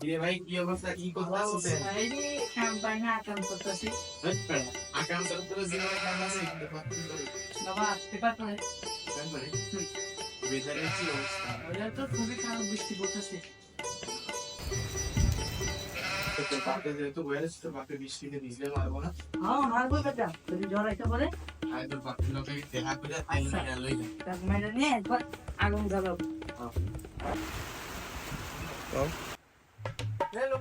কিরে ভাই কি অবস্থা? কি করতেছিস বাইরে কাম পাই না কাম করতেছি আকাম তোর তোর জীবনে কাম আছে। বাবা পেপার পড়ে। কাম করে বেদারের কি অবস্থা? ওটা তো খুবই খারাপ বৃষ্টি পড়তেছে। তো বাপে যেহেতু বয়ারিস তো বাপে বৃষ্টিতে ভিজলে মারবো না? হ্যাঁ মারবো বেটা। যদি জ্বর একটা পরে আর তোর বাপের লোকে দেখা করে তাই না লই না তার মাইনে নিয়ে একবার আগুন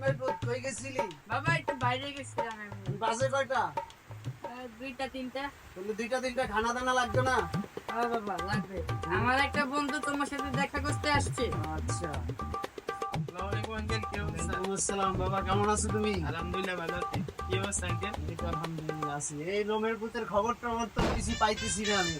কই গেছিলি? বাবা একটু বাইরে গেছিলাম আমি। বাজে কয়টা? দুইটা তিনটা। বললি দুইটা তিনটা খানা দানা লাগবে না? হ্যাঁ বাবা লাগবে। আমার একটা বন্ধু তোমার সাথে দেখা করতে আসছে। আচ্ছা। তুমি? তো খবর টবর কিছু পাইতেছি না আমি।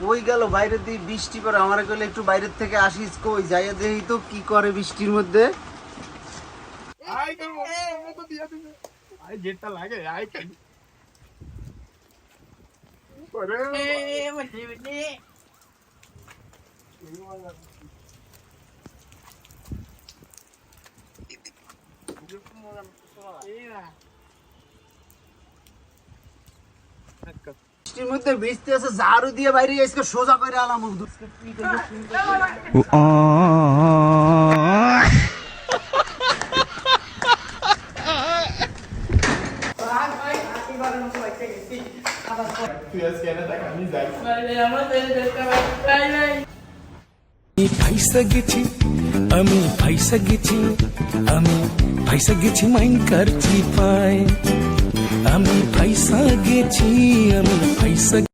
কই গেল বাইরে দিয়ে বৃষ্টি পড়ে? আমার গেলে একটু বাইরের থেকে আসিস কই? যাইয়া দেখি তো কি করে বৃষ্টির মধ্যে। লাগে বৃষ্টির মধ্যে বৃষ্টি আছে ঝাড়ু দিয়ে বাইরে আজকে সোজা করে আলাম আমি ফাইসা গেছি আমি ফাইসা গেছি গেছি মাইনকার চিপায় আমি ফাইসা গেছি আমি ফাইসা